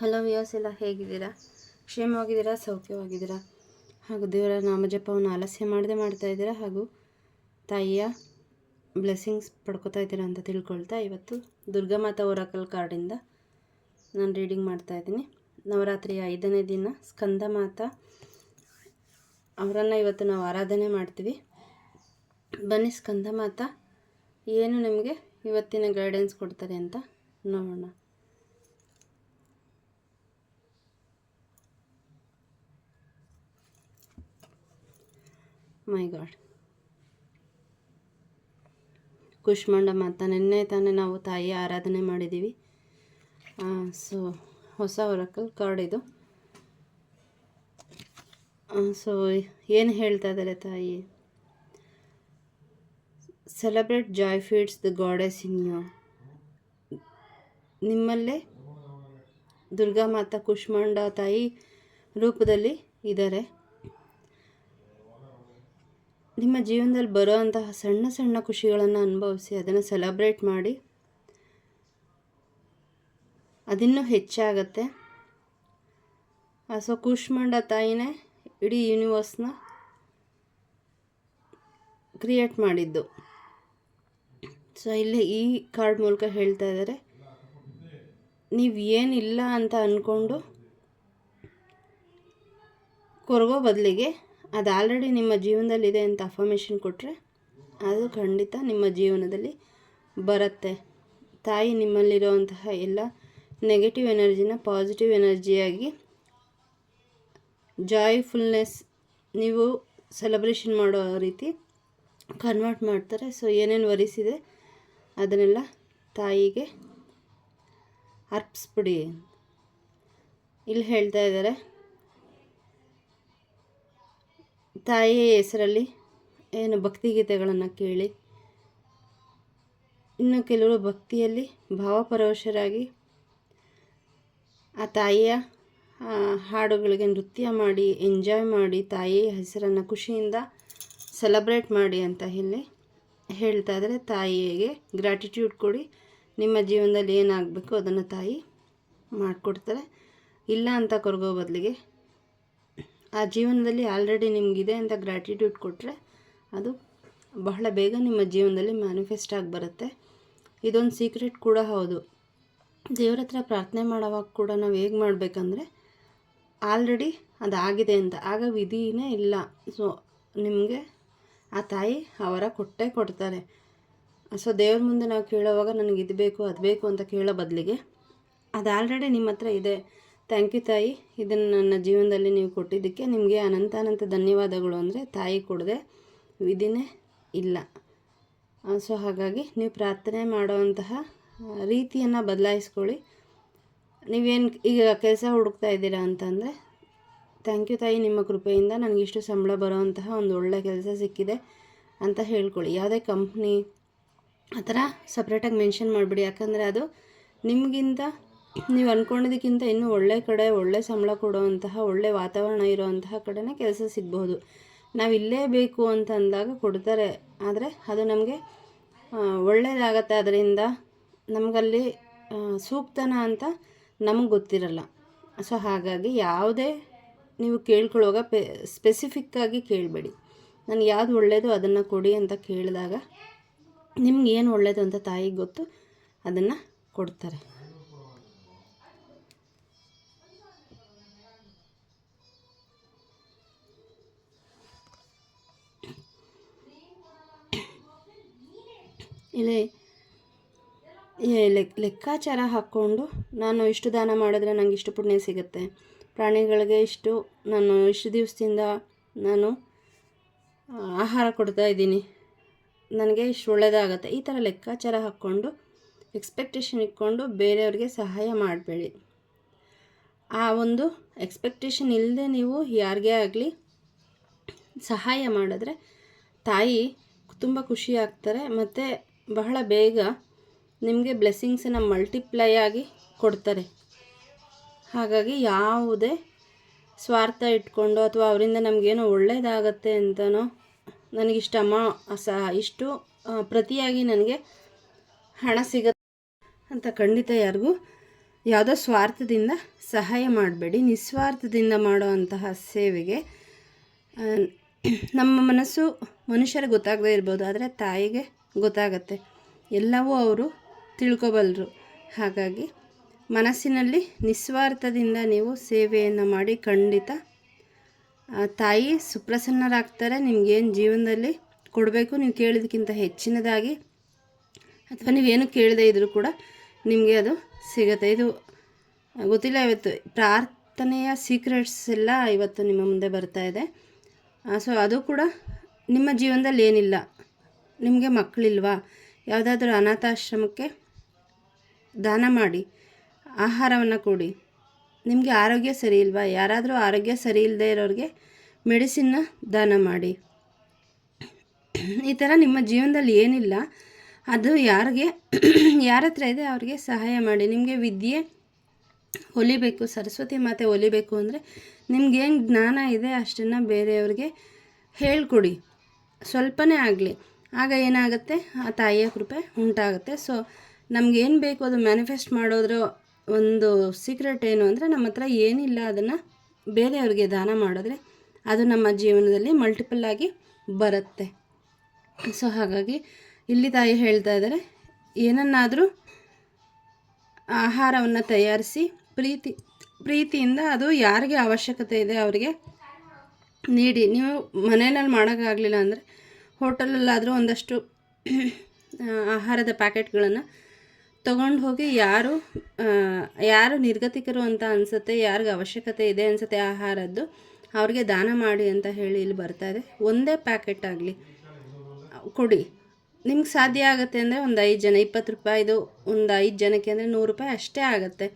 Hello views ಎಲ್ಲ ಹೇಗಿದ್ದೀರಾ? ಕ್ಷೇಮವಾಗಿದ್ದೀರಾ? ಸೌಖ್ಯವಾಗಿದ್ದೀರಾ? ಹಾಗೂ ದೇವರ ನಾಮಜಪವನ್ನು ಆಲಸ್ಯ ಮಾಡದೆ ಮಾಡ್ತಾ ಇದ್ದೀರಾ? ಹಾಗೂ ತಾಯಿಯ ಬ್ಲೆಸ್ಸಿಂಗ್ಸ್ ಪಡ್ಕೋತಾ ಇದ್ದೀರಾ ಅಂತ ತಿಳ್ಕೊಳ್ತಾ ಇವತ್ತು ದುರ್ಗಾಮಾತಾ ಓರಾಕಲ್ ಕಾರ್ಡಿಂದ ನಾನು ರೀಡಿಂಗ್ ಮಾಡ್ತಾ ಇದ್ದೀನಿ. ನವರಾತ್ರಿಯ ಐದನೇ ದಿನ ಸ್ಕಂದ ಮಾತಾ ಅವರನ್ನು ಇವತ್ತು ನಾವು ಆರಾಧನೆ ಮಾಡ್ತೀವಿ. ಬನ್ನಿ ಸ್ಕಂದ ಮಾತಾ ಏನು ನಿಮಗೆ ಇವತ್ತಿನ ಗೈಡೆನ್ಸ್ ಕೊಡ್ತಾರೆ ಅಂತ ನೋಡೋಣ. ಮೈ ಗಾಡ್. ಕುಷ್ಮಾಂಡ ಮಾತ, ನಿನ್ನೆ ತಾನೇ ನಾವು ತಾಯಿ ಆರಾಧನೆ ಮಾಡಿದ್ದೀವಿ. ಸೊ ಹೊಸ ಒರಕಲ್ ಕಾರ್ಡ್ ಇದು. ಸೊ ಏನು ಹೇಳ್ತಾ ಇದ್ದಾರೆ ತಾಯಿ? Celebrate joy feeds the goddess in you ನಿಮ್ಮಲ್ಲೇ ದುರ್ಗಾ ಮಾತಾ, ಕುಷ್ಮಾಂಡ ತಾಯಿ ರೂಪದಲ್ಲಿ ಇದ್ದಾರೆ. ನಿಮ್ಮ ಜೀವನದಲ್ಲಿ ಬರೋ ಅಂತಹ ಸಣ್ಣ ಸಣ್ಣ ಖುಷಿಗಳನ್ನು ಅನುಭವಿಸಿ, ಅದನ್ನು ಸೆಲೆಬ್ರೇಟ್ ಮಾಡಿ, ಅದಿನ್ನೂ ಹೆಚ್ಚಾಗತ್ತೆ. ಸೊ, ಕುಷ್ಮಾಂಡ ತಾಯಿನೇ ಇಡೀ ಯೂನಿವರ್ಸ್ನ ಕ್ರಿಯೇಟ್ ಮಾಡಿದ್ದು. ಸೊ, ಇಲ್ಲಿ ಈ ಕಾರ್ಡ್ ಮೂಲಕ ಹೇಳ್ತಾ ಇದ್ದಾರೆ ನೀವು ಏನಿಲ್ಲ ಅಂತ ಅಂದ್ಕೊಂಡು ಕೊರಗೋ ಬದಲಿಗೆ ಅದು ಆಲ್ರೆಡಿ ನಿಮ್ಮ ಜೀವನದಲ್ಲಿದೆ ಅಂತ ಅಫರ್ಮೇಷನ್ ಕೊಟ್ಟರೆ ಅದು ಖಂಡಿತ ನಿಮ್ಮ ಜೀವನದಲ್ಲಿ ಬರುತ್ತೆ. ತಾಯಿ ನಿಮ್ಮಲ್ಲಿರುವಂತಹ ಎಲ್ಲ ನೆಗೆಟಿವ್ ಎನರ್ಜಿನ ಪಾಸಿಟಿವ್ ಎನರ್ಜಿಯಾಗಿ ಜಾಯ್ಫುಲ್ನೆಸ್ ನೀವು ಸೆಲೆಬ್ರೇಷನ್ ಮಾಡೋ ರೀತಿ ಕನ್ವರ್ಟ್ ಮಾಡ್ತಾರೆ. ಸೊ ಏನೇನು ವರಿಸಿದೆ ಅದನ್ನೆಲ್ಲ ತಾಯಿಗೆ ಅರ್ಪಿಸ್ಬಿಡಿ. ಇಲ್ಲಿ ಹೇಳ್ತಾ ಇದ್ದಾರೆ. ತಾಯಿಯ ಹೆಸರಲ್ಲಿ ಏನು ಭಕ್ತಿಗೀತೆಗಳನ್ನು ಕೇಳಿ, ಇನ್ನು ಕೆಲವರು ಭಕ್ತಿಯಲ್ಲಿ ಭಾವಪರವಶರಾಗಿ ಆ ತಾಯಿಯ ಹಾಡುಗಳಿಗೆ ನೃತ್ಯ ಮಾಡಿ ಎಂಜಾಯ್ ಮಾಡಿ, ತಾಯಿಯ ಹೆಸರನ್ನು ಖುಷಿಯಿಂದ ಸೆಲೆಬ್ರೇಟ್ ಮಾಡಿ ಅಂತ ಹೇಳಿ ಹೇಳ್ತಾ ಇದ್ದಾರೆ. ತಾಯಿಗೆ ಗ್ರ್ಯಾಟಿಟ್ಯೂಡ್ ಕೊಡಿ. ನಿಮ್ಮ ಜೀವನದಲ್ಲಿ ಏನಾಗಬೇಕು ಅದನ್ನು ತಾಯಿ ಮಾಡಿಕೊಡ್ತಾರೆ. ಇಲ್ಲ ಅಂತ ಕೊರಗೋ ಬದಲಿಗೆ ಆ ಜೀವನದಲ್ಲಿ ಆಲ್ರೆಡಿ ನಿಮಗಿದೆ ಅಂತ ಗ್ರ್ಯಾಟಿಟ್ಯೂಡ್ ಕೊಟ್ಟರೆ ಅದು ಬಹಳ ಬೇಗ ನಿಮ್ಮ ಜೀವನದಲ್ಲಿ ಮ್ಯಾನಿಫೆಸ್ಟ್ ಆಗಿ ಬರುತ್ತೆ. ಇದೊಂದು ಸೀಕ್ರೆಟ್ ಕೂಡ ಹೌದು. ದೇವ್ರ ಹತ್ರ ಪ್ರಾರ್ಥನೆ ಮಾಡೋವಾಗ ಕೂಡ ನಾವು ಹೇಗೆ ಮಾಡಬೇಕಂದ್ರೆ ಆಲ್ರೆಡಿ ಅದಾಗಿದೆ ಅಂತ. ಆಗ ವಿಧಿನೇ ಇಲ್ಲ. ಸೊ ನಿಮಗೆ ಆ ತಾಯಿ ಅವರ ಕೊಟ್ಟೇ ಕೊಡ್ತಾರೆ. ಸೊ ದೇವ್ರ ಮುಂದೆ ನಾವು ಕೇಳೋವಾಗ ನನಗೆ ಇದು ಬೇಕು, ಅದು ಬೇಕು ಅಂತ ಕೇಳೋ ಬದಲಿಗೆ ಅದು ಆಲ್ರೆಡಿ ನಿಮ್ಮ ಹತ್ರ ಇದೆ. ಥ್ಯಾಂಕ್ ಯು ತಾಯಿ. ಇದನ್ನು ನನ್ನ ಜೀವನದಲ್ಲಿ ನೀವು ಕೊಟ್ಟಿದ್ದಕ್ಕೆ ನಿಮಗೆ ಅನಂತ ಅನಂತ ಧನ್ಯವಾದಗಳು ಅಂದರೆ ತಾಯಿ ಕೊಡದೆ ವಿಧಿನೇ ಇಲ್ಲ. ಸೊ ಹಾಗಾಗಿ ನೀವು ಪ್ರಾರ್ಥನೆ ಮಾಡುವಂತಹ ರೀತಿಯನ್ನು ಬದಲಾಯಿಸ್ಕೊಳ್ಳಿ. ನೀವೇನು ಈಗ ಕೆಲಸ ಹುಡುಕ್ತಾ ಇದ್ದೀರಾ ಅಂತಂದರೆ ಥ್ಯಾಂಕ್ ಯು ತಾಯಿ ನಿಮ್ಮ ಕೃಪೆಯಿಂದ ನನಗಿಷ್ಟು ಸಂಬಳ ಬರೋವಂತಹ ಒಂದು ಒಳ್ಳೆಯ ಕೆಲಸ ಸಿಕ್ಕಿದೆ ಅಂತ ಹೇಳ್ಕೊಳ್ಳಿ. ಯಾವುದೇ ಕಂಪ್ನಿ ಆ ಥರ ಸಪ್ರೇಟಾಗಿ ಮೆನ್ಷನ್ ಮಾಡಿಬಿಡಿ. ಯಾಕಂದರೆ ಅದು ನಿಮಗಿಂತ ನೀವು ಅಂದ್ಕೊಂಡಿದ್ದಕ್ಕಿಂತ ಇನ್ನೂ ಒಳ್ಳೆ ಕಡೆ, ಒಳ್ಳೆ ಸಂಬಳ ಕೊಡುವಂತಹ, ಒಳ್ಳೆ ವಾತಾವರಣ ಇರುವಂತಹ ಕಡೆನೇ ಕೆಲಸ ಸಿಗಬಹುದು. ನಾವು ಇಲ್ಲೇ ಬೇಕು ಅಂತ ಅಂದಾಗ ಕೊಡ್ತಾರೆ. ಆದರೆ ಅದು ನಮಗೆ ಒಳ್ಳೆಯದಾಗತ್ತೆ ಅದರಿಂದ ನಮಗಲ್ಲಿ ಸೂಕ್ತನ ಅಂತ ನಮಗೆ ಗೊತ್ತಿರಲ್ಲ. ಸೊ, ಹಾಗಾಗಿ ಯಾವುದೇ ನೀವು ಕೇಳ್ಕೊಳ್ಳುವಾಗ ಪೆ ಸ್ಪೆಸಿಫಿಕ್ಕಾಗಿ ಕೇಳಬೇಡಿ. ನನಗೆ ಯಾವುದು ಒಳ್ಳೆಯದು ಅದನ್ನು ಕೊಡಿ ಅಂತ ಕೇಳಿದಾಗ ನಿಮ್ಗೆ ಏನು ಒಳ್ಳೆಯದು ಅಂತ ತಾಯಿಗೆ ಗೊತ್ತು, ಅದನ್ನು ಕೊಡ್ತಾರೆ. ಇಲ್ಲಿ ಲೆಕ್, ಲೆಕ್ಕಾಚಾರ ಹಾಕ್ಕೊಂಡು ನಾನು ಇಷ್ಟು ದಾನ ಮಾಡಿದ್ರೆ ನನಗೆ ಇಷ್ಟು ಪುಣ್ಯ ಸಿಗುತ್ತೆ. ಪ್ರಾಣಿಗಳಿಗೆ ಇಷ್ಟು, ನಾನು ಇಷ್ಟು ದಿವಸದಿಂದ ನಾನು ಆಹಾರ ಕೊಡ್ತಾ ಇದ್ದೀನಿ. ನನಗೆ ಇಷ್ಟು ಒಳ್ಳೆಯದಾಗತ್ತೆ. ಈ ಥರ ಲೆಕ್ಕಾಚಾರ ಹಾಕ್ಕೊಂಡು ಎಕ್ಸ್ಪೆಕ್ಟೇಷನ್ ಇಟ್ಕೊಂಡು ಬೇರೆಯವ್ರಿಗೆ ಸಹಾಯ ಮಾಡಬೇಡಿ. ಆ ಒಂದು ಎಕ್ಸ್ಪೆಕ್ಟೇಷನ್ ಇಲ್ಲದೆ ನೀವು ಯಾರಿಗೇ ಆಗಲಿ ಸಹಾಯ ಮಾಡಿದ್ರೆ ತಾಯಿ ತುಂಬ ಖುಷಿ ಆಗ್ತಾರೆ. ಮತ್ತು ಬಹಳ ಬೇಗ ನಿಮಗೆ ಬ್ಲೆಸ್ಸಿಂಗ್ಸನ್ನು ಮಲ್ಟಿಪ್ಲೈ ಆಗಿ ಕೊಡ್ತಾರೆ. ಹಾಗಾಗಿ ಯಾವುದೇ ಸ್ವಾರ್ಥ ಇಟ್ಕೊಂಡು ಅಥವಾ ಅವರಿಂದ ನಮಗೇನೋ ಒಳ್ಳೆಯದಾಗತ್ತೆ ಅಂತನೋ ನನಗಿಷ್ಟು ಅಮ ಸ ಇಷ್ಟು ಪ್ರತಿಯಾಗಿ ನನಗೆ ಹಣ ಸಿಗತ್ತೆ ಅಂತ ಖಂಡಿತ ಯಾರಿಗೂ ಯಾವುದೋ ಸ್ವಾರ್ಥದಿಂದ ಸಹಾಯ ಮಾಡಬೇಡಿ. ನಿಸ್ವಾರ್ಥದಿಂದ ಮಾಡುವಂತಹ ಸೇವೆಗೆ ನಮ್ಮ ಮನಸ್ಸು ಮನುಷ್ಯರಿಗೆ ಗೊತ್ತಾಗದೇ ಇರ್ಬೋದು, ಆದರೆ ತಾಯಿಗೆ ಗೊತ್ತಾಗತ್ತೆ. ಎಲ್ಲವೂ ಅವರು ತಿಳ್ಕೊಬಲ್ಲರು ಹಾಗಾಗಿ ಮನಸ್ಸಿನಲ್ಲಿ ನಿಸ್ವಾರ್ಥದಿಂದ ನೀವು ಸೇವೆಯನ್ನು ಮಾಡಿ ಖಂಡಿತ ತಾಯಿ ಸುಪ್ರಸನ್ನರಾಗ್ತಾರೆ. ನಿಮಗೇನು ಜೀವನದಲ್ಲಿ ಕೊಡಬೇಕು? ನೀವು ಕೇಳಿದಕ್ಕಿಂತ ಹೆಚ್ಚಿನದಾಗಿ, ಅಥವಾ ನೀವೇನು ಕೇಳದೇ ಇದ್ದರೂ ಕೂಡ ನಿಮಗೆ ಅದು ಸಿಗುತ್ತೆ. ಇದು ಗೊತ್ತಿಲ್ಲ, ಇವತ್ತು ಪ್ರಾರ್ಥನೆಯ ಸೀಕ್ರೆಟ್ಸ್ ಎಲ್ಲ ಇವತ್ತು ನಿಮ್ಮ ಮುಂದೆ ಬರ್ತಾ ಇದೆ. ಸೊ ಅದು ಕೂಡ ನಿಮ್ಮ ಜೀವನದಲ್ಲಿ ಏನಿಲ್ಲ. ನಿಮಗೆ ಮಕ್ಕಳಿಲ್ವಾ? ಯಾವುದಾದ್ರೂ ಅನಾಥಾಶ್ರಮಕ್ಕೆ ದಾನ ಮಾಡಿ, ಆಹಾರವನ್ನು ಕೊಡಿ. ನಿಮಗೆ ಆರೋಗ್ಯ ಸರಿ ಇಲ್ವಾ ಯಾರಾದರೂ ಆರೋಗ್ಯ ಸರಿ ಇಲ್ಲದೆ ಇರೋರಿಗೆ ಮೆಡಿಸಿನ್ನ ದಾನ ಮಾಡಿ. ಈ ಥರ ನಿಮ್ಮ ಜೀವನದಲ್ಲಿ ಏನಿಲ್ಲ, ಅದು ಯಾರಿಗೆ, ಯಾರ ಹತ್ರ ಇದೆ ಅವ್ರಿಗೆ ಸಹಾಯ ಮಾಡಿ. ನಿಮಗೆ ವಿದ್ಯೆ ಹೊಲಿಬೇಕು ಸರಸ್ವತಿ ಮಾತೆ ಹೊಲಿಬೇಕು ಅಂದರೆ ನಿಮ್ಗೇನು ಜ್ಞಾನ ಇದೆ ಅಷ್ಟನ್ನು ಬೇರೆಯವ್ರಿಗೆ ಹೇಳ್ಕೊಡಿ. ಸ್ವಲ್ಪನೇ ಆಗಲಿ. ಆಗ ಏನಾಗುತ್ತೆ? ಆ ತಾಯಿಯ ಕೃಪೆ ಉಂಟಾಗುತ್ತೆ. ಸೊ ನಮಗೇನು ಬೇಕು ಅದು ಮ್ಯಾನಿಫೆಸ್ಟ್ ಮಾಡೋದ್ರ ಒಂದು ಸೀಕ್ರೆಟ್ ಏನು ಅಂದರೆ ನಮ್ಮ ಹತ್ರ ಏನಿಲ್ಲ ಅದನ್ನು ಬೇರೆಯವ್ರಿಗೆ ದಾನ ಮಾಡಿದ್ರೆ ಅದು ನಮ್ಮ ಜೀವನದಲ್ಲಿ ಮಲ್ಟಿಪಲ್ ಆಗಿ ಬರುತ್ತೆ. ಸೊ ಹಾಗಾಗಿ ಇಲ್ಲಿ ತಾಯಿ ಹೇಳ್ತಾ ಇದ್ದಾರೆ, ಏನನ್ನಾದರೂ ಆಹಾರವನ್ನು ತಯಾರಿಸಿ ಪ್ರೀತಿ, ಪ್ರೀತಿಯಿಂದ ಅದು ಯಾರಿಗೆ ಅವಶ್ಯಕತೆ ಇದೆ ಅವರಿಗೆ ನೀಡಿ. ನೀವು ಮನೆಯಲ್ಲಿ ಮಾಡೋಕ್ಕಾಗಲಿಲ್ಲ ಅಂದರೆ ಹೋಟೆಲಲ್ಲಾದರೂ ಒಂದಷ್ಟು ಆಹಾರದ ಪ್ಯಾಕೆಟ್ಗಳನ್ನು ತೊಗೊಂಡು ಹೋಗಿ ಯಾರು ಯಾರು ನಿರ್ಗತಿಕರು ಅಂತ ಅನಿಸುತ್ತೆ, ಯಾರಿಗೆ ಅವಶ್ಯಕತೆ ಇದೆ ಅನಿಸುತ್ತೆ ಆಹಾರದ್ದು, ಅವ್ರಿಗೆ ದಾನ ಮಾಡಿ ಅಂತ ಹೇಳಿ ಇಲ್ಲಿ ಬರ್ತಾ ಇದೆ. ಒಂದೇ ಪ್ಯಾಕೆಟ್ ಆಗಲಿ, ಕೊಡಿ. ನಿಮ್ಗೆ ಸಾಧ್ಯ ಆಗುತ್ತೆ ಅಂದರೆ ಒಂದು ಐದು ಜನ, ಇಪ್ಪತ್ತು ರೂಪಾಯಿದು ಒಂದು ಐದು ಜನಕ್ಕೆ ಅಂದರೆ ನೂರು ರೂಪಾಯಿ ಅಷ್ಟೇ ಆಗುತ್ತೆ.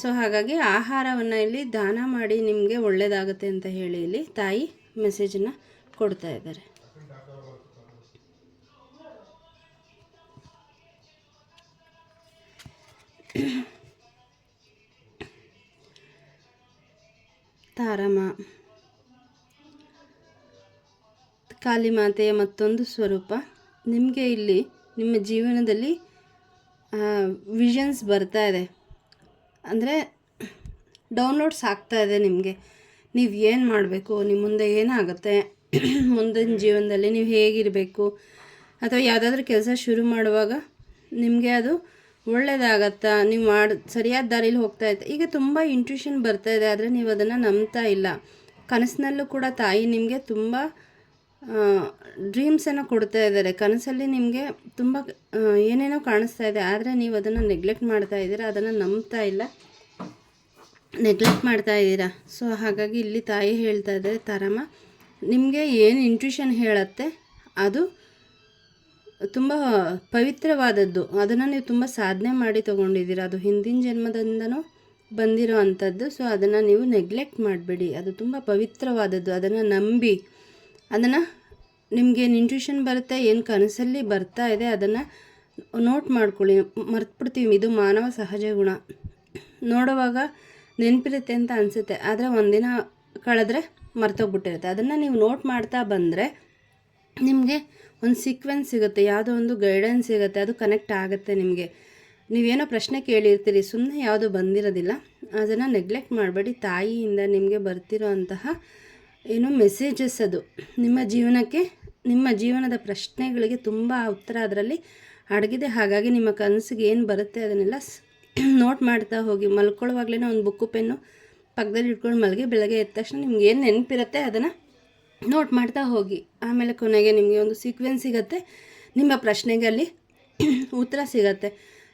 ಸೊ ಹಾಗಾಗಿ ಆಹಾರವನ್ನು ಇಲ್ಲಿ ದಾನ ಮಾಡಿ ನಿಮಗೆ ಒಳ್ಳೆಯದಾಗುತ್ತೆ ಅಂತ ಹೇಳಿ ಇಲ್ಲಿ ತಾಯಿ ಮೆಸೇಜನ್ನು ಕೊಡ್ತಾ ಇದ್ದಾರೆ. ತಾರಮ್ಮ ಕಾಳಿಮಾತೆಯ ಮತ್ತೊಂದು ಸ್ವರೂಪ. ನಿಮಗೆ ಇಲ್ಲಿ, ನಿಮ್ಮ ಜೀವನದಲ್ಲಿ ವಿಷನ್ಸ್ ಬರ್ತಾ ಇದೆ. ಅಂದರೆ ಡೌನ್ಲೋಡ್ಸ್ ಆಗ್ತಾ ಇದೆ ನಿಮಗೆ. ನೀವು ಏನು ಮಾಡಬೇಕು? ನಿಮ್ಮ ಮುಂದೆ ಏನಾಗುತ್ತೆ? ಮುಂದಿನ ಜೀವನದಲ್ಲಿ ನೀವು ಹೇಗಿರಬೇಕು? ಅಥವಾ ಯಾವುದಾದ್ರೂ ಕೆಲಸ ಶುರು ಮಾಡುವಾಗ ನಿಮಗೆ ಅದು ಒಳ್ಳೆಯದಾಗತ್ತಾ ನೀವು ಮಾಡಿ, ಸರಿಯಾದ ದಾರಿಲಿ ಹೋಗ್ತಾ ಇತ್ತು ಈಗ ತುಂಬ ಇಂಟ್ಯೂಷನ್ ಬರ್ತಾ ಇದೆ, ಆದರೆ ನೀವು ಅದನ್ನು ನಂಬ್ತಾ ಇಲ್ಲ. ಕನಸಿನಲ್ಲೂ ಕೂಡ ತಾಯಿ ನಿಮಗೆ ತುಂಬ ಡ್ರೀಮ್ಸನ್ನು ಕೊಡ್ತಾ ಇದ್ದಾರೆ. ಕನಸಲ್ಲಿ ನಿಮಗೆ ತುಂಬ ಏನೇನೋ ಕಾಣಿಸ್ತಾ ಇದೆ, ಆದರೆ ನೀವು ಅದನ್ನು ನೆಗ್ಲೆಕ್ಟ್ ಮಾಡ್ತಾ ಇದ್ದೀರಾ, ಅದನ್ನು ನಂಬ್ತಾ ಇಲ್ಲ ನೆಗ್ಲೆಕ್ಟ್ ಮಾಡ್ತಾ ಇದ್ದೀರಾ. ಸೊ ಹಾಗಾಗಿ ಇಲ್ಲಿ ತಾಯಿ ಹೇಳ್ತಾ ಇದ್ದಾರೆ ತಾರಮ್ಮ ನಿಮಗೆ ಏನು ಇಂಟ್ಯೂಷನ್ ಹೇಳುತ್ತೆ, ಅದು ತುಂಬ ಪವಿತ್ರವಾದದ್ದು. ಅದನ್ನು ನೀವು ತುಂಬ ಸಾಧನೆ ಮಾಡಿ ತೊಗೊಂಡಿದ್ದೀರ. ಅದು ಹಿಂದಿನ ಜನ್ಮದಿಂದನೂ ಬಂದಿರೋ ಅಂಥದ್ದು. ಸೊ ಅದನ್ನು ನೀವು ನೆಗ್ಲೆಕ್ಟ್ ಮಾಡಬೇಡಿ. ಅದು ತುಂಬ ಪವಿತ್ರವಾದದ್ದು. ಅದನ್ನು ನಂಬಿ, ಅದನ್ನು ನಿಮಗೇನು ಇಂಟ್ಯೂಷನ್ ಬರುತ್ತೆ, ಏನು ಕನಸಲ್ಲಿ ಬರ್ತಾ ಇದೆ, ಅದನ್ನು ನೋಟ್ ಮಾಡ್ಕೊಳ್ಳಿ. ಮರ್ತ್ಬಿಡ್ತೀವಿ. ಇದು ಮಾನವ ಸಹಜ ಗುಣ. ನೋಡುವಾಗ ನೆನಪಿರುತ್ತೆ ಅಂತ ಅನಿಸುತ್ತೆ. ಆದರೆ ಒಂದಿನ ಕಳೆದ್ರೆ ಮರ್ತೋಗ್ಬಿಟ್ಟಿರುತ್ತೆ. ಅದನ್ನು ನೀವು ನೋಟ್ ಮಾಡ್ತಾ ಬಂದರೆ ನಿಮಗೆ ಒಂದು ಸೀಕ್ವೆನ್ಸ್ ಸಿಗುತ್ತೆ. ಯಾವುದೋ ಒಂದು ಗೈಡೆನ್ಸ್ ಸಿಗುತ್ತೆ. ಅದು ಕನೆಕ್ಟ್ ಆಗುತ್ತೆ ನಿಮಗೆ. ನೀವೇನೋ ಪ್ರಶ್ನೆ ಕೇಳಿರ್ತೀರಿ. ಸುಮ್ಮನೆ ಯಾವುದು ಬಂದಿರೋದಿಲ್ಲ. ಅದನ್ನು ನೆಗ್ಲೆಕ್ಟ್ ಮಾಡಬೇಡಿ. ತಾಯಿಯಿಂದ ನಿಮಗೆ ಬರ್ತಿರೋ ಅಂತಹ ಏನು ಮೆಸೇಜಸ್ ಅದು. ನಿಮ್ಮ ಜೀವನಕ್ಕೆ, ನಿಮ್ಮ ಜೀವನದ ಪ್ರಶ್ನೆಗಳಿಗೆ ತುಂಬ ಉತ್ತರ ಅದರಲ್ಲಿ ಅಡಗಿದೆ. ಹಾಗಾಗಿ ನಿಮ್ಮ ಕನಸಿಗೆ ಏನು ಬರುತ್ತೆ ಅದನ್ನೆಲ್ಲ ನೋಟ್ ಮಾಡ್ತಾ ಹೋಗಿ. ಮಲ್ಕೊಳ್ಳುವಾಗಲೇ ಒಂದು ಬುಕ್ಕು, ಪೆನ್ನು ಪಕ್ಕದಲ್ಲಿ ಇಟ್ಕೊಂಡು ಮಲಗಿ ಬೆಳಗ್ಗೆ ಎದ್ದ ತಕ್ಷಣ ನಿಮ್ಗೆ ಏನು ನೆನಪಿರುತ್ತೆ ಅದನ್ನು ನೋಟ್ ಮಾಡ್ತಾ ಹೋಗಿ. ಆಮೇಲೆ ಕೊನೆಗೆ ನಿಮಗೆ ಒಂದು ಸೀಕ್ವೆನ್ಸ್ ಸಿಗುತ್ತೆ. ನಿಮ್ಮ ಪ್ರಶ್ನೆಗೆ ಅಲ್ಲಿ ಉತ್ತರ ಸಿಗತ್ತೆ.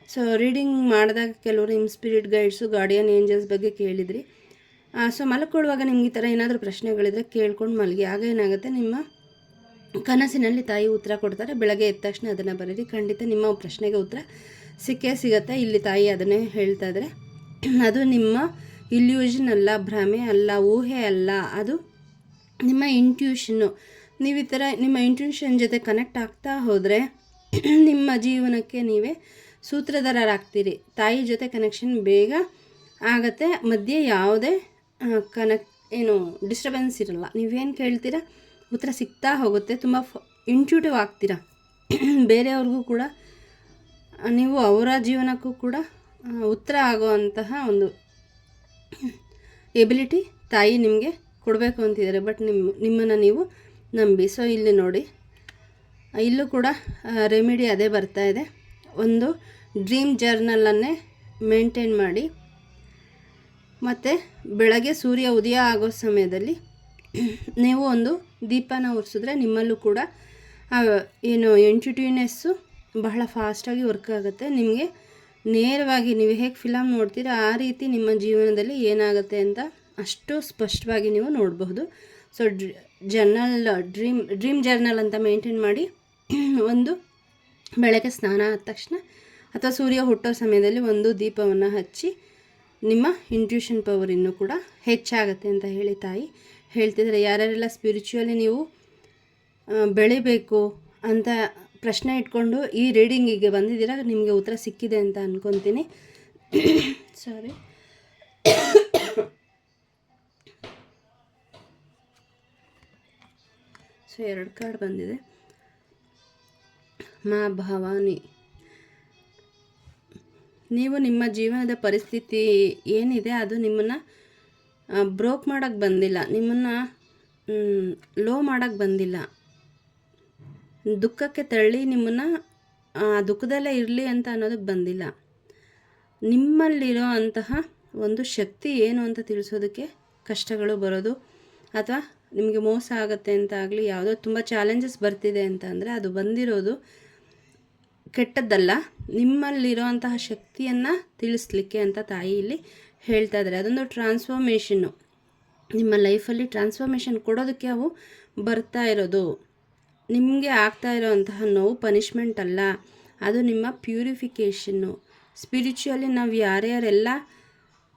ಸೊ ರೀಡಿಂಗ್ ಮಾಡಿದಾಗ ಕೆಲವರು ನಿಮ್ಮ ಸ್ಪಿರಿಟ್ ಗೈಡ್ಸು ಗಾರ್ಡಿಯನ್ ಏಂಜಲ್ಸ್ ಬಗ್ಗೆ ಕೇಳಿದ್ರಿ. ಸೊ ಮಲ್ಕೊಳ್ಳುವಾಗ ನಿಮ್ಗೆ ಈ ಥರ ಏನಾದರೂ ಪ್ರಶ್ನೆಗಳಿದ್ರೆ ಕೇಳ್ಕೊಂಡು ಮಲಗಿ. ಆಗ ಏನಾಗುತ್ತೆ? ನಿಮ್ಮ ಕನಸಿನಲ್ಲಿ ತಾಯಿ ಉತ್ತರ ಕೊಡ್ತಾರೆ. ಬೆಳಗ್ಗೆ ಎದ್ದ ತಕ್ಷಣ ಅದನ್ನು ಬರೀರಿ. ಖಂಡಿತ ನಿಮ್ಮ ಪ್ರಶ್ನೆಗೆ ಉತ್ತರ ಸಿಕ್ಕೇ ಸಿಗತ್ತೆ. ಇಲ್ಲಿ ತಾಯಿ ಅದನ್ನೇ ಹೇಳ್ತಾ ಇದ್ದಾರೆ ಅದು ನಿಮ್ಮ ಇಲ್ಯೂಷನ್ ಅಲ್ಲ, ಭ್ರಮೆ ಅಲ್ಲ, ಊಹೆ ಅಲ್ಲ, ಅದು ನಿಮ್ಮ ಇಂಟ್ಯೂಷನ್ನು ನೀವು ಈ ಥರ ನಿಮ್ಮ ಇಂಟ್ಯೂಷನ್ ಜೊತೆ ಕನೆಕ್ಟ್ ಆಗ್ತಾ ಹೋದರೆ ನಿಮ್ಮ ಜೀವನಕ್ಕೆ ನೀವೇ ಸೂತ್ರಧಾರರಾಗ್ತೀರಿ. ತಾಯಿ ಜೊತೆ ಕನೆಕ್ಷನ್ ಬೇಗ ಆಗತ್ತೆ. ಮಧ್ಯೆ ಯಾವುದೇ ಕನೆಕ್ಟ್ ಏನು ಡಿಸ್ಟರ್ಬೆನ್ಸ್ ಇರಲ್ಲ. ನೀವೇನು ಕೇಳ್ತೀರಾ? ಉತ್ತರ ಸಿಗ್ತಾ ಹೋಗುತ್ತೆ. ತುಂಬ ಫ ಇಂಟ್ಯೂಟಿವ್ ಆಗ್ತೀರಾ? ಬೇರೆಯವ್ರಿಗೂ ಕೂಡ, ನೀವು ಅವರ ಜೀವನಕ್ಕೂ ಕೂಡ ಉತ್ತರ ಆಗುವಂತಹ ಒಂದು ಎಬಿಲಿಟಿ ತಾಯಿ ನಿಮಗೆ ಕೊಡಬೇಕು ಅಂತಿದ್ದಾರೆ ಬಟ್ ನಿಮ್ಮ ನಿಮ್ಮನ್ನು ನೀವು ನಂಬಿ. ಸೊ ಇಲ್ಲಿ ನೋಡಿ. ಇಲ್ಲೂ ಕೂಡ ರೆಮಿಡಿ ಅದೇ ಬರ್ತಾ ಇದೆ. ಒಂದು ಡ್ರೀಮ್ ಜರ್ನಲನ್ನೇ ಮೇಂಟೈನ್ ಮಾಡಿ. ಮತ್ತು ಬೆಳಗ್ಗೆ ಸೂರ್ಯ ಉದಯ ಆಗೋ ಸಮಯದಲ್ಲಿ ನೀವು ಒಂದು ದೀಪನ ಉರಿಸಿದ್ರೆ ನಿಮ್ಮಲ್ಲೂ ಕೂಡ ಏನು ಎಂಟಿಟ್ಯೂನೆಸ್ಸು ಬಹಳ ಫಾಸ್ಟಾಗಿ ವರ್ಕ್ ಆಗುತ್ತೆ. ನಿಮಗೆ ನೇರವಾಗಿ ನೀವು ಹೇಗೆ ಫಿಲಮ್ ನೋಡ್ತೀರೋ, ಆ ರೀತಿ ನಿಮ್ಮ ಜೀವನದಲ್ಲಿ ಏನಾಗುತ್ತೆ ಅಂತ ಅಷ್ಟು ಸ್ಪಷ್ಟವಾಗಿ ನೀವು ನೋಡಬಹುದು. So journal, dream dream journal ಅಂತ ಮೇಂಟೈನ್ ಮಾಡಿ ಒಂದು ಬೆಳಗ್ಗೆ ಸ್ನಾನ ಆದ ತಕ್ಷಣ ಅಥವಾ ಸೂರ್ಯ ಹುಟ್ಟೋ ಸಮಯದಲ್ಲಿ ಒಂದು ದೀಪವನ್ನು ಹಚ್ಚಿ ನಿಮ್ಮ ಇಂಟ್ಯೂಷನ್ ಪವರ್ ಇನ್ನೂ ಕೂಡ ಹೆಚ್ಚಾಗತ್ತೆ ಅಂತ ಹೇಳಿ ತಾಯಿ ಹೇಳ್ತಿದ್ದಾರೆ. ಯಾರ್ಯಾರೆಲ್ಲ ಸ್ಪಿರಿಚುವಲಿ ನೀವು ಬೆಳಿಬೇಕು ಅಂತ ಪ್ರಶ್ನೆ ಇಟ್ಕೊಂಡು ಈ ರೀಡಿಂಗಿಗೆ ಬಂದಿದ್ದೀರಾ, ನಿಮಗೆ ಉತ್ತರ ಸಿಕ್ಕಿದೆ ಅಂತ ಅಂದ್ಕೊತೀನಿ ಸಾರಿ ಸೊ ಎರಡು ಕಾರ್ಡ್ ಬಂದಿದೆ. ಮಾ ಭವಾನಿ. ನೀವು ನಿಮ್ಮ ಜೀವನದ ಪರಿಸ್ಥಿತಿ ಏನಿದೆ, ಅದು ನಿಮ್ಮನ್ನು ಬ್ರೋಕ್ ಮಾಡೋಕ್ಕೆ ಬಂದಿಲ್ಲ. ನಿಮ್ಮನ್ನು ಲೋ ಮಾಡೋಕ್ಕೆ ಬಂದಿಲ್ಲ. ದುಃಖಕ್ಕೆ ತಳ್ಳಿ ನಿಮ್ಮನ್ನು, ಆ, ದುಃಖದಲ್ಲೇ ಇರಲಿ ಅಂತ ಅನ್ನೋದಕ್ಕೆ ಬಂದಿಲ್ಲ. ನಿಮ್ಮಲ್ಲಿರೋ ಅಂತಹ ಒಂದು ಶಕ್ತಿ ಏನು ಅಂತ ತಿಳಿಸೋದಕ್ಕೆ ಕಷ್ಟಗಳು ಬರೋದು, ಅಥವಾ ನಿಮಗೆ ಮೋಸ ಆಗುತ್ತೆ ಅಂತ ಆಗಲಿ, ಯಾವುದೋ ತುಂಬ ಚಾಲೆಂಜಸ್ ಬರ್ತಿದೆ ಅಂತ ಅದು ಬಂದಿರೋದು ಕೆಟ್ಟದ್ದಲ್ಲ. ನಿಮ್ಮಲ್ಲಿರೋಂತಹ ಶಕ್ತಿಯನ್ನು ತಿಳಿಸ್ಲಿಕ್ಕೆ ಅಂತ ತಾಯಿ ಇಲ್ಲಿ ಹೇಳ್ತಾ ಇದ್ದಾರೆ. ಅದೊಂದು ಟ್ರಾನ್ಸ್ಫಾರ್ಮೇಷನ್ನು ನಿಮ್ಮ ಲೈಫಲ್ಲಿ ಟ್ರಾನ್ಸ್ಫಾರ್ಮೇಷನ್ ಕೊಡೋದಕ್ಕೆ ಅವು ಬರ್ತಾ ಇರೋದು. ನಿಮಗೆ ಆಗ್ತಾ ಇರೋವಂತಹ ನೋವು ಪನಿಷ್ಮೆಂಟ್ ಅಲ್ಲ. ಅದು ನಿಮ್ಮ ಪ್ಯೂರಿಫಿಕೇಷನ್ನು ಸ್ಪಿರಿಚುವಲಿ ನಾವು ಯಾರ್ಯಾರೆಲ್ಲ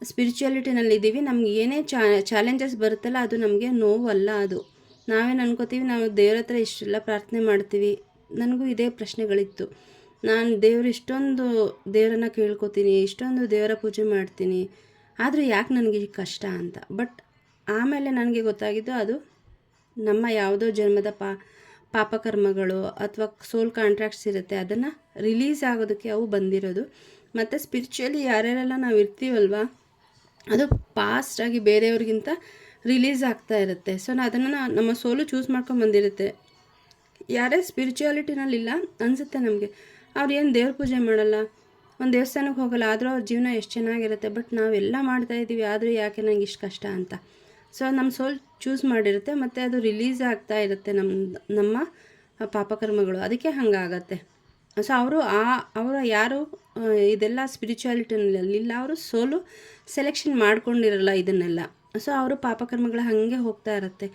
ಸ್ಪಿರಿಚುವಲಿಟಿನಲ್ಲಿದ್ದೀವಿ ನಮ್ಗೆ ಏನೇ ಚಾ ಚಾಲೆಂಜಸ್ ಬರುತ್ತಲ್ಲ ಅದು ನಮಗೆ ನೋವಲ್ಲ ಅದು. ನಾವೇನು ಅನ್ಕೋತೀವಿ, ನಾವು ದೇವ್ರ ಹತ್ರ ಇಷ್ಟೆಲ್ಲ ಪ್ರಾರ್ಥನೆ ಮಾಡ್ತೀವಿ. ನನಗೂ ಇದೇ ಪ್ರಶ್ನೆಗಳಿತ್ತು. ನಾನು ದೇವ್ರು ಇಷ್ಟೊಂದು ದೇವರನ್ನ ಕೇಳ್ಕೊತೀನಿ, ಇಷ್ಟೊಂದು ದೇವರ ಪೂಜೆ ಮಾಡ್ತೀನಿ, ಆದರೂ ಯಾಕೆ ನನಗೆ ಕಷ್ಟ ಅಂತ? ಬಟ್ ಆಮೇಲೆ ನನಗೆ ಗೊತ್ತಾಗಿದ್ದು ಅದು ನಮ್ಮ ಯಾವುದೋ ಜನ್ಮದ ಪಾ ಪಾಪಕರ್ಮಗಳು ಅಥವಾ ಸೋಲ್ ಕಾಂಟ್ರಾಕ್ಟ್ಸ್ ಇರುತ್ತೆ, ಅದನ್ನು ರಿಲೀಸ್ ಆಗೋದಕ್ಕೆ ಅವು ಬಂದಿರೋದು. ಮತ್ತು ಸ್ಪಿರಿಚುವಲಿ ಯಾರ್ಯಾರೆಲ್ಲ ನಾವು ಇರ್ತೀವಲ್ವಾ, ಅದು ಪಾಸ್ಟಾಗಿ ಬೇರೆಯವ್ರಿಗಿಂತ ರಿಲೀಸ್ ಆಗ್ತಾ ಇರುತ್ತೆ. ಸೊ ನಾ ಅದನ್ನು ನಮ್ಮ ಸೋಲು ಚೂಸ್ ಮಾಡ್ಕೊಂಡು ಬಂದಿರುತ್ತೆ. ಯಾರೇ ಸ್ಪಿರಿಚುಯಾಲಿಟಿನಲ್ಲಿಲ್ಲ ಅನಿಸುತ್ತೆ ನಮಗೆ. ಅವ್ರು ಏನು ದೇವ್ರ ಪೂಜೆ ಮಾಡಲ್ಲ, ಒಂದು ದೇವಸ್ಥಾನಕ್ಕೆ ಹೋಗಲ್ಲ, ಆದರೂ ಅವ್ರ ಜೀವನ ಎಷ್ಟು ಚೆನ್ನಾಗಿರುತ್ತೆ, ಬಟ್ ನಾವೆಲ್ಲ ಮಾಡ್ತಾ ಇದ್ದೀವಿ ಆದರೂ ಯಾಕೆ ನನಗೆ ಇಷ್ಟು ಕಷ್ಟ ಅಂತ. ಸೊ ನಮ್ಮ ಸೋಲ್ ಚೂಸ್ ಮಾಡಿರುತ್ತೆ, ಮತ್ತು ಅದು ರಿಲೀಸ್ ಆಗ್ತಾ ಇರುತ್ತೆ ನಮ್ಮ ನಮ್ಮ ಪಾಪಕರ್ಮಗಳು. ಅದಕ್ಕೆ ಹಂಗಾಗತ್ತೆ. ಸೊ ಅವರು ಆ, ಅವರು ಯಾರು ಇದೆಲ್ಲ ಸ್ಪಿರಿಚುಯಾಲಿಟಿನಲ್ಲಿ ಇಲ್ಲ, ಅವರು ಸೋಲು ಸೆಲೆಕ್ಷನ್ ಮಾಡ್ಕೊಂಡಿರಲ್ಲ ಇದನ್ನೆಲ್ಲ. ಸೊ ಅವರು ಪಾಪಕರ್ಮಗಳ ಹಾಗೆ ಹೋಗ್ತಾ ಇರುತ್ತೆ.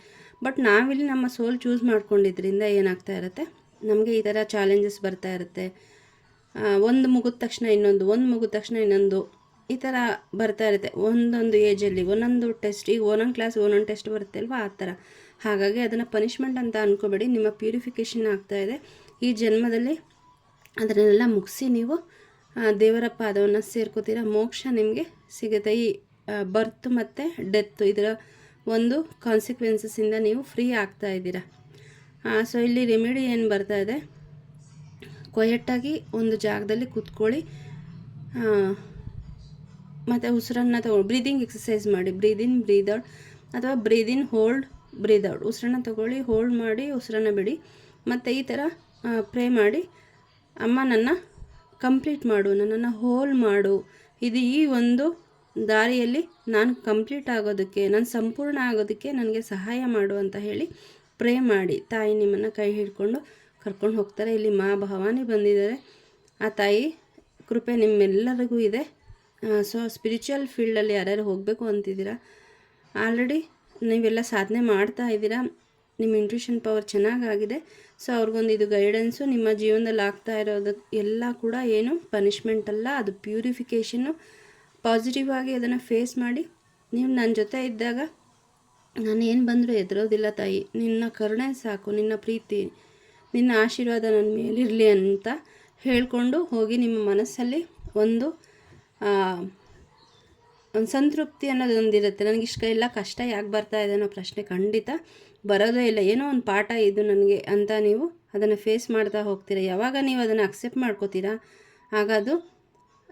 ಬಟ್ ನಾವಿಲ್ಲಿ ನಮ್ಮ ಸೋಲ್ ಚೂಸ್ ಮಾಡ್ಕೊಂಡಿದ್ರಿಂದ ಏನಾಗ್ತಾ ಇರುತ್ತೆ? ನಮಗೆ ಈ ಥರ ಚಾಲೆಂಜಸ್ ಬರ್ತಾ ಇರುತ್ತೆ. ಒಂದು ಮುಗಿದ ತಕ್ಷಣ ಇನ್ನೊಂದು, ಒಂದು ಮುಗಿದ ತಕ್ಷಣ ಇನ್ನೊಂದು. ಈ ಥರ ಬರ್ತಾ ಇರುತ್ತೆ. ಒಂದೊಂದು ಏಜಲ್ಲಿ ಒಂದೊಂದು ಟೆಸ್ಟ್ ಈಗ ಒಂದೊಂದು ಕ್ಲಾಸ್ ಒಂದೊಂದು ಟೆಸ್ಟ್ ಬರುತ್ತೆ ಅಲ್ವಾ? ಆ ಥರ ಹಾಗಾಗಿ ಅದನ್ನು ಪನಿಷ್ಮೆಂಟ್ ಅಂತ ಅಂದ್ಕೋಬೇಡಿ ನಿಮ್ಮ ಪ್ಯೂರಿಫಿಕೇಷನ್ ಆಗ್ತಾ ಇದೆ. ಈ ಜನ್ಮದಲ್ಲಿ ಅದನ್ನೆಲ್ಲ ಮುಗಿಸಿ ನೀವು ದೇವರ ಪಾದವನ್ನು ಸೇರ್ಕೋತೀರ? ಮೋಕ್ಷ ನಿಮಗೆ ಸಿಗುತ್ತೆ. ಈ ಬರ್ತ್ ಮತ್ತು ಡೆತ್ ಇದರ ಒಂದು ಕಾನ್ಸಿಕ್ವೆನ್ಸಸ್ಸಿಂದ ನೀವು ಫ್ರೀ ಆಗ್ತಾ ಇದ್ದೀರಾ. ಸೊ ಇಲ್ಲಿ ರೆಮಿಡಿ ಏನು ಬರ್ತಾ ಇದೆ? ಕೊಯೆಟ್ಟಾಗಿ ಒಂದು ಜಾಗದಲ್ಲಿ ಕೂತ್ಕೊಳ್ಳಿ. ಮತ್ತು ಉಸಿರನ್ನು ತಗೊಳ್ಳಿ ಬ್ರೀದಿಂಗ್ ಎಕ್ಸಸೈಸ್ ಮಾಡಿ ಬ್ರೀದಿನ್ ಬ್ರೀದ್ ಔಟ್ ಅಥವಾ breathe in hold breathe out ಉಸಿರನ್ನು ತಗೊಳ್ಳಿ ಹೋಲ್ಡ್ ಮಾಡಿ, ಉಸಿರನ್ನು ಬಿಡಿ. ಮತ್ತು ಈ ಥರ ಪ್ರೇ ಮಾಡಿ. ಅಮ್ಮ ನನ್ನ ಕಂಪ್ಲೀಟ್ ಮಾಡು, ನನ್ನನ್ನು ಹೋಲ್ ಮಾಡು. ಇದು ಈ ಒಂದು ದಾರಿಯಲ್ಲಿ ನಾನು ಕಂಪ್ಲೀಟ್ ಆಗೋದಕ್ಕೆ, ನಾನು ಸಂಪೂರ್ಣ ಆಗೋದಕ್ಕೆ ನನಗೆ ಸಹಾಯ ಮಾಡು ಅಂತ ಹೇಳಿ ಪ್ರೇ ಮಾಡಿ. ತಾಯಿ ನಿಮ್ಮನ್ನು ಕೈ ಹಿಡ್ಕೊಂಡು ಕರ್ಕೊಂಡು ಹೋಗ್ತಾರೆ. ಇಲ್ಲಿ ಮಾ ಭವಾನಿ ಬಂದಿದ್ದಾರೆ. ಆ ತಾಯಿ ಕೃಪೆ ನಿಮ್ಮೆಲ್ಲರಿಗೂ ಇದೆ. ಸೊ ಸ್ಪಿರಿಚುವಲ್ ಫೀಲ್ಡಲ್ಲಿ ಯಾರ್ಯಾರು ಹೋಗಬೇಕು ಅಂತಿದ್ದೀರಾ? ಆಲ್ರೆಡಿ ನೀವೆಲ್ಲ ಸಾಧನೆ ಮಾಡ್ತಾ ಇದ್ದೀರಾ. ನಿಮ್ಮ ಇಂಟ್ಯೂಷನ್ ಪವರ್ ಚೆನ್ನಾಗಾಗಿದೆ. ಸೊ ಅವ್ರಿಗೊಂದು ಇದು ಗೈಡೆನ್ಸು ನಿಮ್ಮ ಜೀವನದಲ್ಲಿ ಆಗ್ತಾ ಇರೋದು ಎಲ್ಲ ಕೂಡ ಏನು ಪನಿಷ್ಮೆಂಟ್ ಅಲ್ಲ, ಅದು ಪ್ಯೂರಿಫಿಕೇಷನ್ನು ಪಾಸಿಟಿವ್ ಆಗಿ ಅದನ್ನು ಫೇಸ್ ಮಾಡಿ. ನೀವು ನನ್ನ ಜೊತೆ ಇದ್ದಾಗ ನಾನು ಏನು ಬಂದರೂ ಎದುರೋದಿಲ್ಲ ತಾಯಿ. ನಿನ್ನ ಕರುಣೆ ಸಾಕು, ನಿನ್ನ ಪ್ರೀತಿ, ನಿನ್ನ ಆಶೀರ್ವಾದ ನನ್ನ ಮೇಲಿರಲಿ ಅಂತ ಹೇಳಿಕೊಂಡು ಹೋಗಿ ನಿಮ್ಮ ಮನಸ್ಸಲ್ಲಿ ಒಂದು ಒಂದು ಸಂತೃಪ್ತಿ ಅನ್ನೋದು ಒಂದಿರುತ್ತೆ. ನನಗೆ ಇಷ್ಟ ಎಲ್ಲ ಕಷ್ಟ ಯಾಕೆ ಬರ್ತಾ ಇದೆ ಅನ್ನೋ ಪ್ರಶ್ನೆ ಖಂಡಿತ ಬರೋದೇ ಇಲ್ಲ. ಏನೋ ಒಂದು ಪಾಠ ಇದು ನನಗೆ ಅಂತ ನೀವು ಅದನ್ನು ಫೇಸ್ ಮಾಡ್ತಾ ಹೋಗ್ತೀರಾ? ಯಾವಾಗ ನೀವು ಅದನ್ನು ಅಕ್ಸೆಪ್ಟ್ ಮಾಡ್ಕೋತೀರಾ? ಆಗ ಅದು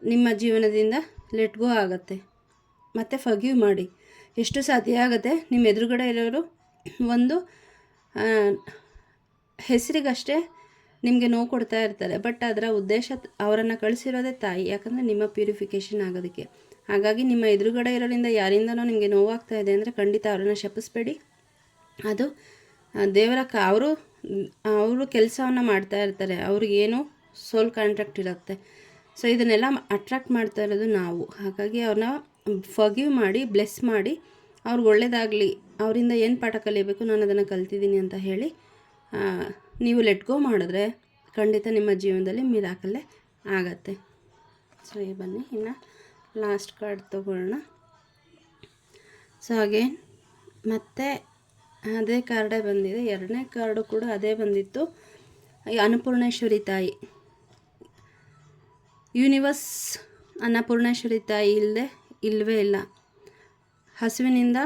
ನಿಮ್ಮ ಜೀವನದಿಂದ ಲೆಟ್ ಗೋ ಆಗುತ್ತೆ. ಮತ್ತು ಫಗ್ಯೂ ಮಾಡಿ. ಎಷ್ಟು ಸಾಧ್ಯ ಆಗುತ್ತೆ? ನಿಮ್ಮ ಎದುರುಗಡೆ ಇರೋರು ಒಂದು ಹೆಸರಿಗಷ್ಟೇ ನಿಮಗೆ ನೋವು ಕೊಡ್ತಾ ಇರ್ತಾರೆ. ಬಟ್ ಅದರ ಉದ್ದೇಶ ಅವರನ್ನು ಕಳಿಸಿರೋದೇ ತಾಯಿ. ಯಾಕಂದರೆ ನಿಮ್ಮ ಪ್ಯೂರಿಫಿಕೇಷನ್ ಆಗೋದಕ್ಕೆ. ಹಾಗಾಗಿ ನಿಮ್ಮ ಎದುರುಗಡೆ ಇರೋರಿಂದ ಯಾರಿಂದನೋ ನಿಮಗೆ ನೋವಾಗ್ತಾ ಇದೆ ಅಂದರೆ ಖಂಡಿತ ಅವರನ್ನು ಶಪಿಸ್ಬೇಡಿ. ಅದು ದೇವರ ಕ, ಅವರು ಅವರು ಕೆಲಸವನ್ನು ಮಾಡ್ತಾ ಇರ್ತಾರೆ. ಅವ್ರಿಗೇನು ಸೋಲ್ ಕಾಂಟ್ರಾಕ್ಟ್ ಇರುತ್ತೆ. ಸೊ ಇದನ್ನೆಲ್ಲ ಅಟ್ರಾಕ್ಟ್ ಮಾಡ್ತಾ ಇರೋದು ನಾವು. ಹಾಗಾಗಿ ಅವ್ರನ್ನ ಫಗಿವ್ ಮಾಡಿ ಬ್ಲೆಸ್ ಮಾಡಿ ಅವ್ರಿಗೆ ಒಳ್ಳೇದಾಗಲಿ. ಅವರಿಂದ ಏನು ಪಾಠ ಕಲಿಯಬೇಕು ನಾನು ಅದನ್ನು ಕಲ್ತಿದ್ದೀನಿ ಅಂತ ಹೇಳಿ ನೀವು ಲೆಟ್ ಗೋ ಮಾಡಿದ್ರೆ ಖಂಡಿತ ನಿಮ್ಮ ಜೀವನದಲ್ಲಿ ಮಿರಾಕಲ್ಲೇ ಆಗತ್ತೆ. ಸೊ ಈ ಬನ್ನಿ. ಇನ್ನು ಲಾಸ್ಟ್ ಕಾರ್ಡ್ ತೊಗೊಳ್ಳೋಣ. ಸೊ ಹಾಗೆ ಮತ್ತೆ ಅದೇ ಕಾರ್ಡೇ ಬಂದಿದೆ. ಎರಡನೇ ಕಾರ್ಡು ಕೂಡ ಅದೇ ಬಂದಿತ್ತು. ಅನ್ನಪೂರ್ಣೇಶ್ವರಿ ತಾಯಿ. ಯೂನಿವರ್ಸ್ ಅನ್ನಪೂರ್ಣೇಶ್ವರಿ ತಾಯಿ ಇಲ್ಲದೆ ಇಲ್ಲವೇ ಇಲ್ಲ. ಹಸುವಿನಿಂದ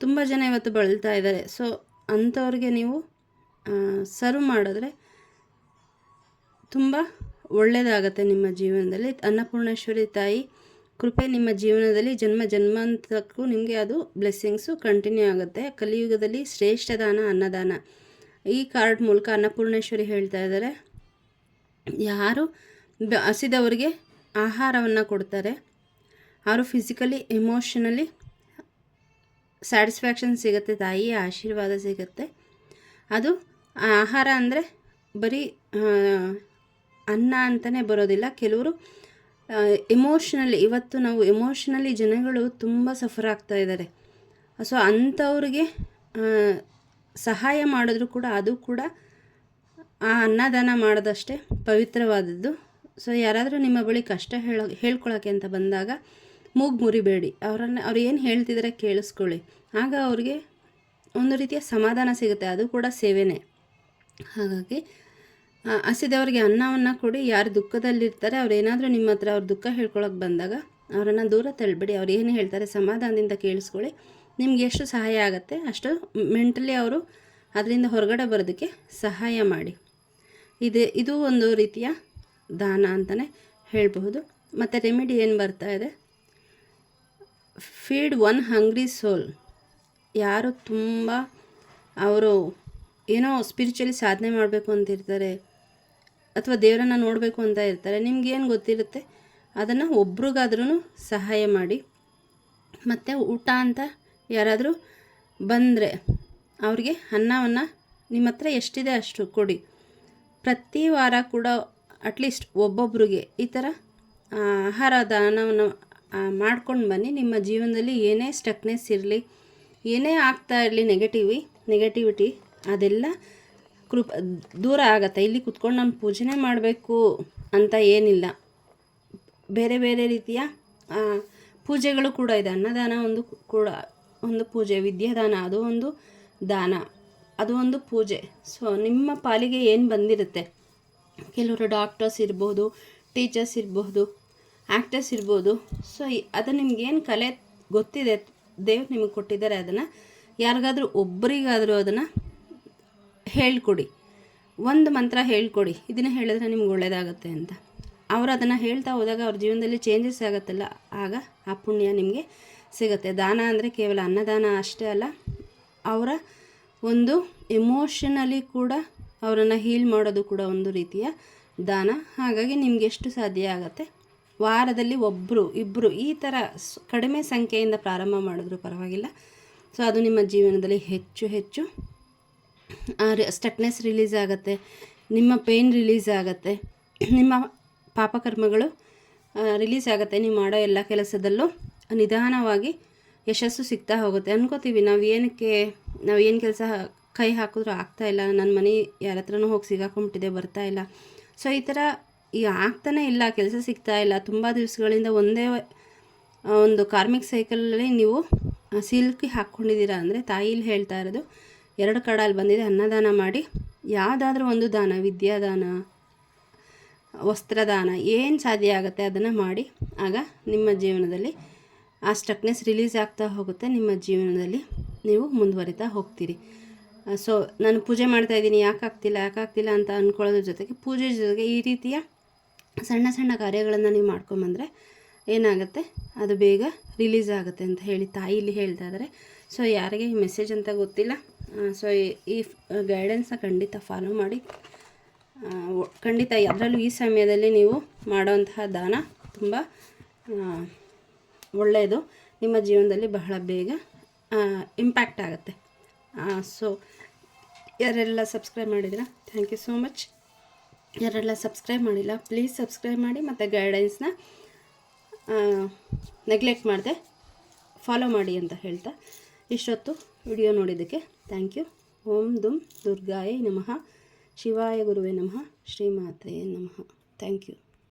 ತುಂಬ ಜನ ಇವತ್ತು ಬಳಲ್ತಾ ಇದ್ದಾರೆ. ಸೊ ಅಂಥವ್ರಿಗೆ ನೀವು ಸರ್ವ್ ಮಾಡಿದ್ರೆ ತುಂಬ ಒಳ್ಳೆಯದಾಗತ್ತೆ ನಿಮ್ಮ ಜೀವನದಲ್ಲಿ. ಅನ್ನಪೂರ್ಣೇಶ್ವರಿ ತಾಯಿ ಕೃಪೆ ನಿಮ್ಮ ಜೀವನದಲ್ಲಿ ಜನ್ಮ ಜನ್ಮಾಂತಕ್ಕೂ ನಿಮಗೆ ಅದು ಬ್ಲೆಸ್ಸಿಂಗ್ಸು ಕಂಟಿನ್ಯೂ ಆಗುತ್ತೆ. ಕಲಿಯುಗದಲ್ಲಿ ಶ್ರೇಷ್ಠ ದಾನ, ಅನ್ನದಾನ. ಈ ಕಾರ್ಡ್ ಮೂಲಕ ಅನ್ನಪೂರ್ಣೇಶ್ವರಿ ಹೇಳ್ತಾ ಇದ್ದಾರೆ, ಯಾರು ಹಸಿದವರಿಗೆ ಆಹಾರವನ್ನು ಕೊಡ್ತಾರೆ ಅವರು ಫಿಸಿಕಲಿ ಎಮೋಷನಲಿ ಸ್ಯಾಟಿಸ್ಫ್ಯಾಕ್ಷನ್ ಸಿಗುತ್ತೆ, ತಾಯಿಯ ಆಶೀರ್ವಾದ ಸಿಗುತ್ತೆ, ಅದು ಆಹಾರ ಅಂದರೆ ಬರೀ ಅನ್ನ ಅಂತಲೇ ಬರೋದಿಲ್ಲ. ಕೆಲವರು ಎಮೋಷ್ನಲಿ ಇವತ್ತು ನಾವು ಎಮೋಷ್ನಲಿ ಜನಗಳು ತುಂಬ ಸಫರ್ ಆಗ್ತಾ ಇದ್ದಾರೆ. ಸೊ ಅಂಥವ್ರಿಗೆ ಸಹಾಯ ಮಾಡಿದ್ರು ಕೂಡ ಅದು ಕೂಡ ಆ ಅನ್ನದಾನ ಮಾಡೋದಷ್ಟೇ ಪವಿತ್ರವಾದದ್ದು. ಸೊ ಯಾರಾದರೂ ನಿಮ್ಮ ಬಳಿ ಕಷ್ಟ ಹೇಳೋ, ಹೇಳ್ಕೊಳಕ್ಕೆ ಅಂತ ಬಂದಾಗ ಮೂಗು ಮುರಿಬೇಡಿ. ಅವರನ್ನು, ಅವ್ರು ಏನು ಹೇಳ್ತಿದ್ದಾರೆ ಕೇಳಿಸ್ಕೊಳ್ಳಿ. ಆಗ ಅವ್ರಿಗೆ ಒಂದು ರೀತಿಯ ಸಮಾಧಾನ ಸಿಗುತ್ತೆ. ಅದು ಕೂಡ ಸೇವೆನೇ. ಹಾಗಾಗಿ ಹಸಿದವ್ರಿಗೆ ಅನ್ನವನ್ನು ಕೊಡಿ, ಯಾರು ದುಃಖದಲ್ಲಿರ್ತಾರೆ ಅವ್ರು ಏನಾದರೂ ನಿಮ್ಮ ಹತ್ರ ಅವ್ರ ದುಃಖ ಹೇಳ್ಕೊಳಕ್ಕೆ ಬಂದಾಗ ಅವರನ್ನು ದೂರ ತಳ್ಳಿಬಿಡಿ ಅವ್ರು ಏನು ಹೇಳ್ತಾರೆ ಸಮಾಧಾನದಿಂದ ಕೇಳಿಸ್ಕೊಳ್ಳಿ. ನಿಮ್ಗೆ ಎಷ್ಟು ಸಹಾಯ ಆಗುತ್ತೆ, ಅಷ್ಟು ಮೆಂಟಲಿ ಅವರು ಅದರಿಂದ ಹೊರಗಡೆ ಬರೋದಕ್ಕೆ ಸಹಾಯ ಮಾಡಿ. ಇದು ಇದು ಒಂದು ರೀತಿಯ ದಾನ ಅಂತಲೇ ಹೇಳಬಹುದು. ಮತ್ತು ರೆಮಿಡಿ ಏನು ಬರ್ತಾ ಇದೆ? Feed one hungry soul. ಯಾರು ತುಂಬ ಅವರು ಏನೋ ಸ್ಪಿರಿಚುವಲಿ ಸಾಧನೆ ಮಾಡಬೇಕು ಅಂತಿರ್ತಾರೆ ಅಥವಾ ದೇವರನ್ನ ನೋಡಬೇಕು ಅಂತ ಇರ್ತಾರೆ ನಿಮ್ಗೇನು ಗೊತ್ತಿರುತ್ತೆ? ಅದನ್ನು ಒಬ್ರಿಗಾದ್ರೂ ಸಹಾಯ ಮಾಡಿ. ಮತ್ತು ಊಟ ಅಂತ ಯಾರಾದರೂ ಬಂದರೆ ಅವ್ರಿಗೆ ಅನ್ನವನ್ನು ನಿಮ್ಮ ಹತ್ರ ಎಷ್ಟಿದೆ ಅಷ್ಟು ಕೊಡಿ. ಪ್ರತಿ ವಾರ ಕೂಡ ಅಟ್ಲೀಸ್ಟ್ ಒಬ್ಬೊಬ್ರಿಗೆ ಈ ಥರ ಆಹಾರ ದಾನವನ್ನು ಮಾಡ್ಕೊಂಡು ಬನ್ನಿ. ನಿಮ್ಮ ಜೀವನದಲ್ಲಿ ಏನೇ ಸ್ಟಕ್ನೆಸ್ ಇರಲಿ, ಏನೇ ಆಗ್ತಾ ಇರಲಿ ನೆಗೆಟಿವಿ ನೆಗೆಟಿವಿಟಿ ಅದೆಲ್ಲ ಕೃಪ, ದೂರ ಆಗತ್ತೆ. ಇಲ್ಲಿ ಕುತ್ಕೊಂಡು ನಾನು ಪೂಜೆನೇ ಮಾಡಬೇಕು ಅಂತ ಏನಿಲ್ಲ. ಬೇರೆ ಬೇರೆ ರೀತಿಯ ಪೂಜೆಗಳು ಕೂಡ ಇದೆ. ಅನ್ನದಾನ ಒಂದು ಕೂಡ, ಒಂದು ಪೂಜೆ, ವಿದ್ಯಾದಾನ, ಅದು ಒಂದು ದಾನ, ಅದು ಒಂದು ಪೂಜೆ. ಸೊ ನಿಮ್ಮ ಪಾಲಿಗೆ ಏನು ಬಂದಿರುತ್ತೆ? ಕೆಲವರು ಡಾಕ್ಟರ್ಸ್ ಇರ್ಬೋದು ಟೀಚರ್ಸ್ ಇರ್ಬೋದು ಆ್ಯಕ್ಟರ್ಸ್ ಇರ್ಬೋದು. ಸೊ ಅದು ನಿಮ್ಗೇನು ಕಲೆ ಗೊತ್ತಿದೆ, ದೇವ್ರು ನಿಮಗೆ ಕೊಟ್ಟಿದ್ದಾರೆ, ಅದನ್ನು ಯಾರಿಗಾದ್ರೂ ಒಬ್ಬರಿಗಾದರೂ ಅದನ್ನು ಹೇಳ್ಕೊಡಿ. ಒಂದು ಮಂತ್ರ ಹೇಳ್ಕೊಡಿ. ಇದನ್ನು ಹೇಳಿದ್ರೆ ನಿಮ್ಗೆ ಒಳ್ಳೆಯದಾಗುತ್ತೆ ಅಂತ. ಅವರು ಅದನ್ನು ಹೇಳ್ತಾ ಹೋದಾಗ ಅವ್ರ ಜೀವನದಲ್ಲಿ ಚೇಂಜಸ್ ಆಗುತ್ತಲ್ಲ, ಆಗ ಆ ಪುಣ್ಯ ನಿಮಗೆ ಸಿಗುತ್ತೆ. ದಾನ ಅಂದರೆ ಕೇವಲ ಅನ್ನದಾನ ಅಷ್ಟೇ ಅಲ್ಲ, ಅವರ ಒಂದು ಎಮೋಷನಲಿ ಕೂಡ ಅವರನ್ನು ಹೀಲ್ ಮಾಡೋದು ಕೂಡ ಒಂದು ರೀತಿಯ ದಾನ. ಹಾಗಾಗಿ ನಿಮ್ಗೆ ಎಷ್ಟು ಸಾಧ್ಯ ಆಗುತ್ತೆ? ವಾರದಲ್ಲಿ ಒಬ್ಬರು ಇಬ್ಬರು ಈ ಥರ ಕಡಿಮೆ ಸಂಖ್ಯೆಯಿಂದ ಪ್ರಾರಂಭ ಮಾಡಿದ್ರು ಪರವಾಗಿಲ್ಲ. ಸೊ ಅದು ನಿಮ್ಮ ಜೀವನದಲ್ಲಿ ಹೆಚ್ಚು ಹೆಚ್ಚು ಸ್ಟಕ್ನೆಸ್ ರಿಲೀಸ್ ಆಗುತ್ತೆ, ನಿಮ್ಮ ಪೇಯ್ನ್ ರಿಲೀಸ್ ಆಗುತ್ತೆ, ನಿಮ್ಮ ಪಾಪಕರ್ಮಗಳು ರಿಲೀಸ್ ಆಗುತ್ತೆ. ನೀವು ಮಾಡೋ ಎಲ್ಲ ಕೆಲಸದಲ್ಲೂ ನಿಧಾನವಾಗಿ ಯಶಸ್ಸು ಸಿಗ್ತಾ ಹೋಗುತ್ತೆ. ಅನ್ಕೋತೀವಿ, ನಾವು ಏನಕ್ಕೆ, ನಾವು ಏನು ಕೆಲಸ ಕೈ ಹಾಕಿದ್ರೂ ಇಲ್ಲ. ನನ್ನ ಮನೆ ಯಾರ ಹತ್ರನೂ ಹೋಗಿ ಸಿಗಾಕೊಂಬಿಟ್ಟಿದೆ, ಬರ್ತಾ ಇಲ್ಲ. ಸೊ ಈ ಥರ ಈ ಆಗ್ತಾನೇ ಇಲ್ಲ, ಕೆಲಸ ಸಿಗ್ತಾ ಇಲ್ಲ. ತುಂಬ ದಿವಸಗಳಿಂದ ಒಂದೇ ಒಂದು ಕಾರ್ಮಿಕ್ ಸೈಕಲಲ್ಲಿ ನೀವು ಸಿಲ್ಕಿ ಹಾಕ್ಕೊಂಡಿದ್ದೀರಾ ಅಂದರೆ ತಾಯಿಲಿ ಹೇಳ್ತಾ ಇರೋದು ಎರಡು ಕಡಲ್ಲಿ ಬಂದಿದೆ, ಅನ್ನದಾನ ಮಾಡಿ. ಯಾವುದಾದ್ರೂ ಒಂದು ದಾನ, ವಿದ್ಯಾದಾನ, ವಸ್ತ್ರದಾನ, ಏನು ಸಾಧ್ಯ ಆಗುತ್ತೆ ಅದನ್ನು ಮಾಡಿ. ಆಗ ನಿಮ್ಮ ಜೀವನದಲ್ಲಿ ಆ ಸ್ಟಕ್ನೆಸ್ ರಿಲೀಸ್ ಆಗ್ತಾ ಹೋಗುತ್ತೆ. ನಿಮ್ಮ ಜೀವನದಲ್ಲಿ ನೀವು ಮುಂದುವರಿತಾ ಹೋಗ್ತೀರಿ. ಸೊ, ನಾನು ಪೂಜೆ ಮಾಡ್ತಾ ಇದ್ದೀನಿ, ಯಾಕೆ ಆಗ್ತಿಲ್ಲ ಯಾಕೆ ಆಗ್ತಿಲ್ಲ ಅಂತ ಅಂದ್ಕೊಳ್ಳೋದ್ರ ಜೊತೆಗೆ ಪೂಜೆ ಜೊತೆಗೆ ಈ ರೀತಿಯ ಸಣ್ಣ ಸಣ್ಣ ಕಾರ್ಯಗಳನ್ನು ನೀವು ಮಾಡ್ಕೊಂಬಂದರೆ ಏನಾಗುತ್ತೆ? ಅದು ಬೇಗ ರಿಲೀಸ್ ಆಗುತ್ತೆ ಅಂತ ಹೇಳಿ ತಾಯಿ ಇಲ್ಲಿ ಹೇಳ್ತಾ ಇದ್ದಾರೆ ಸೊ ಯಾರಿಗೆ ಈ ಮೆಸೇಜ್ ಅಂತ ಗೊತ್ತಿಲ್ಲ. ಸೊ ಈ ಗೈಡೆನ್ಸ್ನ ಖಂಡಿತ ಫಾಲೋ ಮಾಡಿ. ಖಂಡಿತ ಅದರಲ್ಲೂ ಈ ಸಮಯದಲ್ಲಿ ನೀವು ಮಾಡುವಂತಹ ದಾನ ತುಂಬ ಒಳ್ಳೆಯದು. ನಿಮ್ಮ ಜೀವನದಲ್ಲಿ ಬಹಳ ಬೇಗ ಇಂಪ್ಯಾಕ್ಟ್ ಆಗುತ್ತೆ. ಸೊ ಯಾರೆಲ್ಲ ಸಬ್ಸ್ಕ್ರೈಬ್ ಮಾಡಿದ್ದೀರಾ? ಥ್ಯಾಂಕ್ ಯು ಸೋ ಮಚ್ ಯಾರೆಲ್ಲ ಸಬ್ಸ್ಕ್ರೈಬ್ ಮಾಡಿಲ್ಲ ಪ್ಲೀಸ್ ಸಬ್ಸ್ಕ್ರೈಬ್ ಮಾಡಿ ಮತ್ತು ಗೈಡೆನ್ಸ್ನ ನೆಗ್ಲೆಕ್ಟ್ ಮಾಡಿದೆ. ಫಾಲೋ ಮಾಡಿ ಅಂತ ಹೇಳ್ತಾ. ಇಷ್ಟೊತ್ತು ವಿಡಿಯೋ ನೋಡಿದ್ದಕ್ಕೆ ಥ್ಯಾಂಕ್ ಯು ಓಂ ದುಮ್ ದುರ್ಗಾಯೇ ನಮಃ. ಶಿವಾಯ ಗುರುವೇ ನಮಃ. ಶ್ರೀಮಾತೆಯೇ ನಮಃ. Thank you